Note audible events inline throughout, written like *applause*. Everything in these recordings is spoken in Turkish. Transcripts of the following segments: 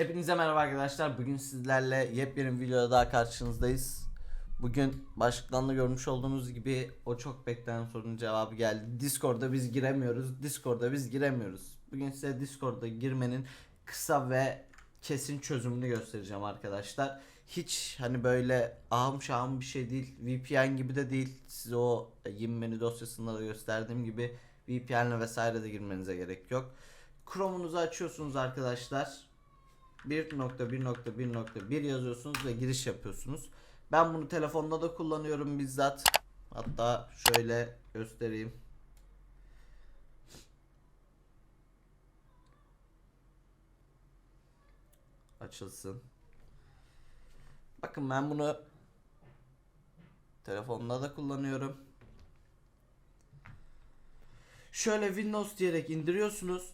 Hepinize merhaba arkadaşlar. Bugün sizlerle yepyeni bir videoda daha karşınızdayız. Bugün başlıktan da görmüş olduğunuz gibi o çok beklenen sorunun cevabı geldi. Discord'da biz giremiyoruz. Discord'da biz giremiyoruz. Bugün size Discord'da girmenin kısa ve kesin çözümünü göstereceğim arkadaşlar. Hiç hani böyle ahım şahım bir şey değil. VPN gibi de değil. Size o yim menü dosyasında da gösterdiğim gibi VPN'le vesaire de girmenize gerek yok. Chrome'unuzu açıyorsunuz arkadaşlar. 1.1.1.1 yazıyorsunuz ve giriş yapıyorsunuz. Ben bunu telefonda da kullanıyorum bizzat. Hatta şöyle göstereyim. Açılsın. Bakın ben bunu telefonda da kullanıyorum. Şöyle Windows diyerek indiriyorsunuz.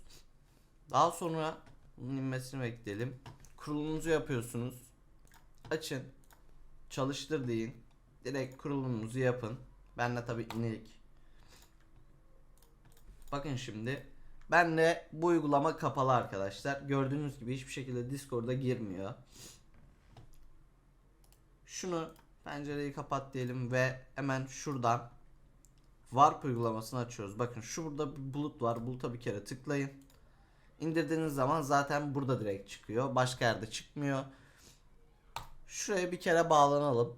Daha sonra bunun inmesini bekleyelim. Kurulumunuzu yapıyorsunuz. Açın. Çalıştır deyin. Direkt kurulumunuzu yapın. Ben de tabi inelik. Bakın şimdi. Ben de bu uygulama kapalı arkadaşlar. Gördüğünüz gibi hiçbir şekilde Discord'a girmiyor. Şunu pencereyi kapat diyelim ve hemen şuradan Warp uygulamasını açıyoruz. Bakın şu burada bulut var. Buluta bir kere tıklayın. İndirdiğiniz zaman zaten burada direkt çıkıyor. Başka yerde çıkmıyor. Şuraya bir kere bağlanalım.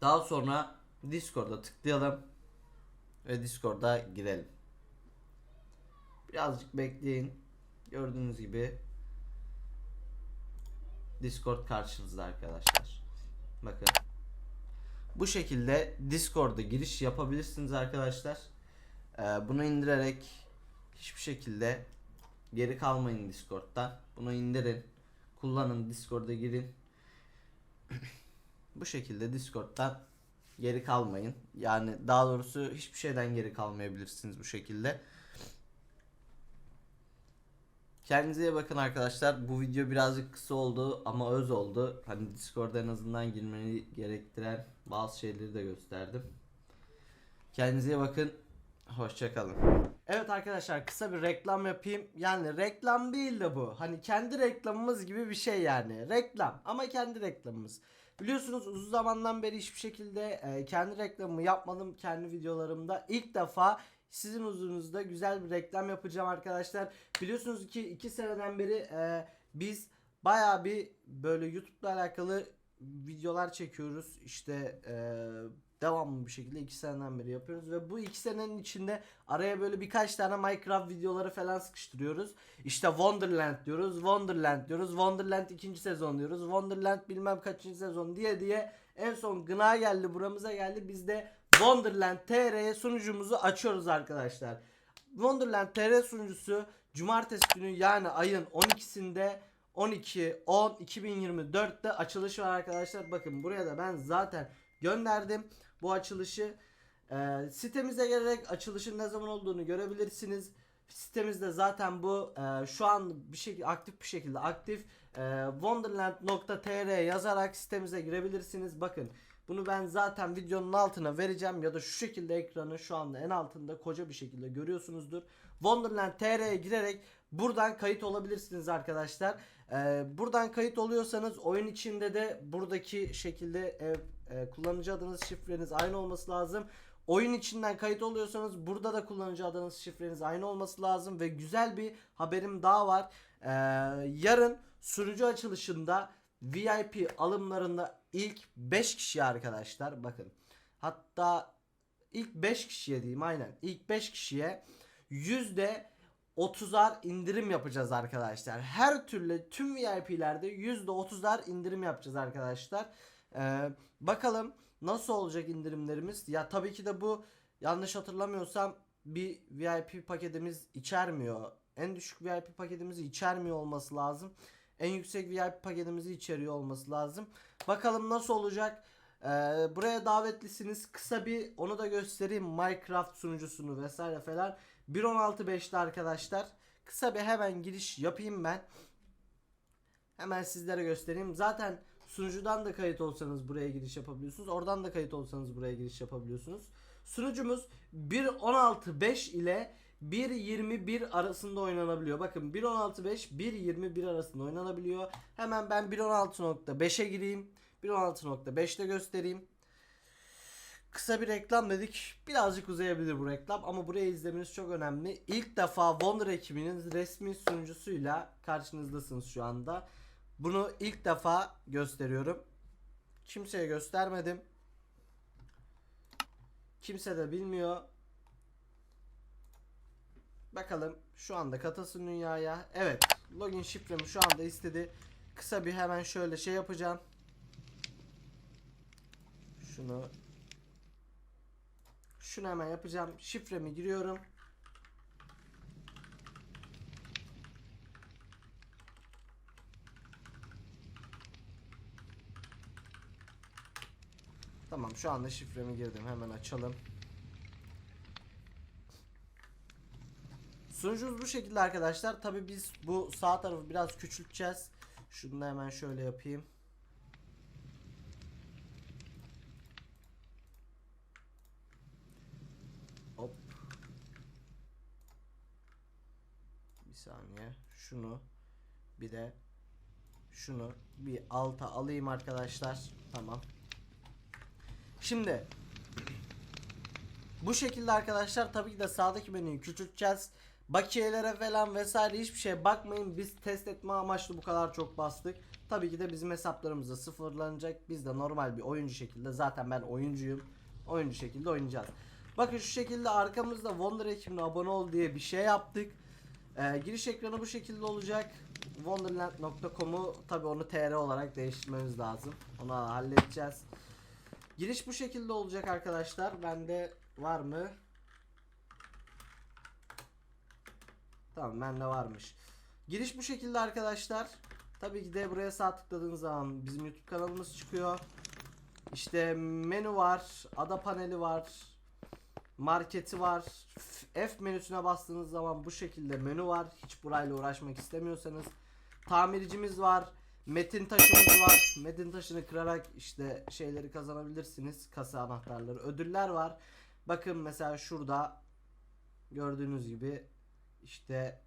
Daha sonra Discord'a tıklayalım. Ve Discord'a girelim. Birazcık bekleyin. Gördüğünüz gibi Discord karşınızda arkadaşlar. Bakın. Bu şekilde Discord'a giriş yapabilirsiniz arkadaşlar. Ee, bunu indirerek hiçbir şekilde geri kalmayın Discord'dan. Bunu indirin. Kullanın Discord'a girin. Bu şekilde Discord'dan geri kalmayın. Yani daha doğrusu hiçbir şeyden geri kalmayabilirsiniz bu şekilde. Kendinize iyi bakın arkadaşlar. Bu video birazcık kısa oldu ama öz oldu. Hani Discord'a en azından girmeni gerektiren bazı şeyleri de gösterdim. Kendinize iyi bakın. Hoşçakalın. Evet arkadaşlar kısa bir reklam yapayım. Yani reklam değil de bu. Hani kendi reklamımız gibi bir şey yani. Reklam ama kendi reklamımız. Biliyorsunuz uzun zamandan beri hiçbir şekilde e, kendi reklamımı yapmadım kendi videolarımda. İlk defa sizin huzurunuzda güzel bir reklam yapacağım arkadaşlar. Biliyorsunuz ki 2 seneden beri e, biz baya bir böyle YouTube'la alakalı videolar çekiyoruz. İşte e, devamlı bir şekilde 2 seneden beri yapıyoruz ve bu 2 senenin içinde araya böyle birkaç tane Minecraft videoları falan sıkıştırıyoruz. İşte Wonderland diyoruz, Wonderland diyoruz, Wonderland ikinci sezon diyoruz, Wonderland bilmem kaçıncı sezon diye diye en son gına geldi buramıza geldi biz de Wonderland TR sunucumuzu açıyoruz arkadaşlar. Wonderland TR sunucusu cumartesi günü yani ayın 12'sinde 12 10 2024'te açılış var arkadaşlar. Bakın buraya da ben zaten gönderdim bu açılışı. Ee, sitemize gelerek açılışın ne zaman olduğunu görebilirsiniz. Sitemizde zaten bu e, şu an bir şekilde aktif bir şekilde aktif. E, wonderland.tr yazarak sitemize girebilirsiniz. Bakın bunu ben zaten videonun altına vereceğim ya da şu şekilde ekranı şu anda en altında koca bir şekilde görüyorsunuzdur. Wonderland TR'ye girerek buradan kayıt olabilirsiniz arkadaşlar. Ee, buradan kayıt oluyorsanız oyun içinde de buradaki şekilde e, e, kullanıcı adınız şifreniz aynı olması lazım. Oyun içinden kayıt oluyorsanız burada da kullanıcı adınız şifreniz aynı olması lazım ve güzel bir haberim daha var. Ee, yarın sunucu açılışında VIP alımlarında ilk 5 kişi arkadaşlar bakın. Hatta ilk 5 kişiye diyeyim aynen. İlk 5 kişiye yüzde 30'ar indirim yapacağız arkadaşlar. Her türlü tüm VIP'lerde yüzde 30'ar indirim yapacağız arkadaşlar. Ee, bakalım nasıl olacak indirimlerimiz? Ya tabii ki de bu yanlış hatırlamıyorsam bir VIP paketimiz içermiyor. En düşük VIP paketimizi içermiyor olması lazım. En yüksek VIP paketimizi içeriyor olması lazım. Bakalım nasıl olacak? Ee, buraya davetlisiniz. Kısa bir onu da göstereyim. Minecraft sunucusunu vesaire falan. 1.16.5'te arkadaşlar. Kısa bir hemen giriş yapayım ben. Hemen sizlere göstereyim. Zaten sunucudan da kayıt olsanız buraya giriş yapabiliyorsunuz. Oradan da kayıt olsanız buraya giriş yapabiliyorsunuz. Sunucumuz 1.16.5 ile 1.21 arasında oynanabiliyor. Bakın 1.16.5 1.21 arasında oynanabiliyor. Hemen ben 1.16.5'e gireyim. 1.16.5'te göstereyim. Kısa bir reklam dedik. Birazcık uzayabilir bu reklam ama burayı izlemeniz çok önemli. İlk defa Wonder ekibinin resmi sunucusuyla karşınızdasınız şu anda. Bunu ilk defa gösteriyorum. Kimseye göstermedim. Kimse de bilmiyor. Bakalım şu anda katasın dünyaya. Evet login şifremi şu anda istedi. Kısa bir hemen şöyle şey yapacağım. Şunu şunu hemen yapacağım. Şifremi giriyorum. Tamam şu anda şifremi girdim. Hemen açalım. Sunucumuz bu şekilde arkadaşlar. Tabi biz bu sağ tarafı biraz küçülteceğiz. Şunu da hemen şöyle yapayım. Hop. Bir saniye. Şunu bir de şunu bir alta alayım arkadaşlar. Tamam. Şimdi bu şekilde arkadaşlar tabii ki de sağdaki menüyü küçülteceğiz. Bakiyelere falan vesaire hiçbir şeye bakmayın. Biz test etme amaçlı bu kadar çok bastık. Tabii ki de bizim hesaplarımız da sıfırlanacak. Biz de normal bir oyuncu şekilde zaten ben oyuncuyum. Oyuncu şekilde oynayacağız. Bakın şu şekilde arkamızda Wonder ekibine abone ol diye bir şey yaptık. Ee, giriş ekranı bu şekilde olacak. Wonderland.com'u tabii onu TR olarak değiştirmemiz lazım. Onu halledeceğiz. Giriş bu şekilde olacak arkadaşlar. Bende var mı? Tamam bende varmış. Giriş bu şekilde arkadaşlar. Tabii ki de buraya sağ tıkladığınız zaman bizim YouTube kanalımız çıkıyor. İşte menü var, ada paneli var, marketi var. F menüsüne bastığınız zaman bu şekilde menü var. Hiç burayla uğraşmak istemiyorsanız. Tamircimiz var. Metin taşımız var. Metin taşını kırarak işte şeyleri kazanabilirsiniz. Kasa anahtarları. Ödüller var. Bakın mesela şurada gördüğünüz gibi işte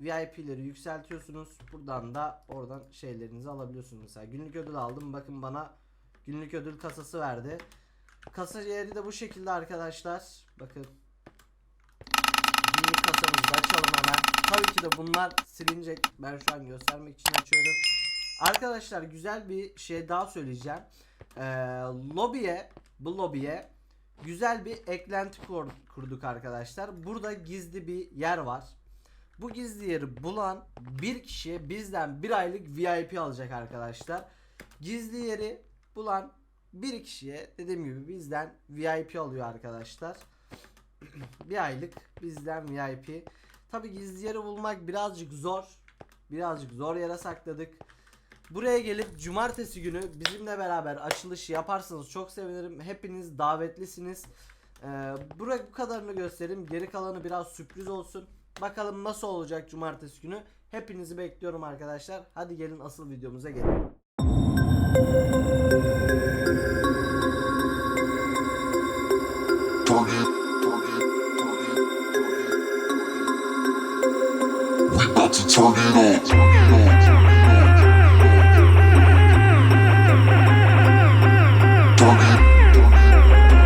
VIP'leri yükseltiyorsunuz. Buradan da oradan şeylerinizi alabiliyorsunuz. Mesela günlük ödül aldım. Bakın bana günlük ödül kasası verdi. Kasa yeri de bu şekilde arkadaşlar. Bakın. Günlük kasamızı açalım hemen. Tabii ki de bunlar silinecek. Ben şu an göstermek için açıyorum. Arkadaşlar güzel bir şey daha söyleyeceğim. Ee, lobiye, bu lobiye güzel bir eklenti kur- kurduk arkadaşlar. Burada gizli bir yer var. Bu gizli yeri bulan bir kişiye bizden bir aylık VIP alacak arkadaşlar. Gizli yeri bulan bir kişiye dediğim gibi bizden VIP alıyor arkadaşlar. *clears throat* bir aylık bizden VIP. Tabi gizli yeri bulmak birazcık zor. Birazcık zor yere sakladık. Buraya gelip cumartesi günü bizimle beraber açılış yaparsanız çok sevinirim. Hepiniz davetlisiniz. Ee, buraya bu kadarını göstereyim. Geri kalanı biraz sürpriz olsun. Bakalım nasıl olacak cumartesi günü. Hepinizi bekliyorum arkadaşlar. Hadi gelin asıl videomuza gelin. Target. We about turn it up.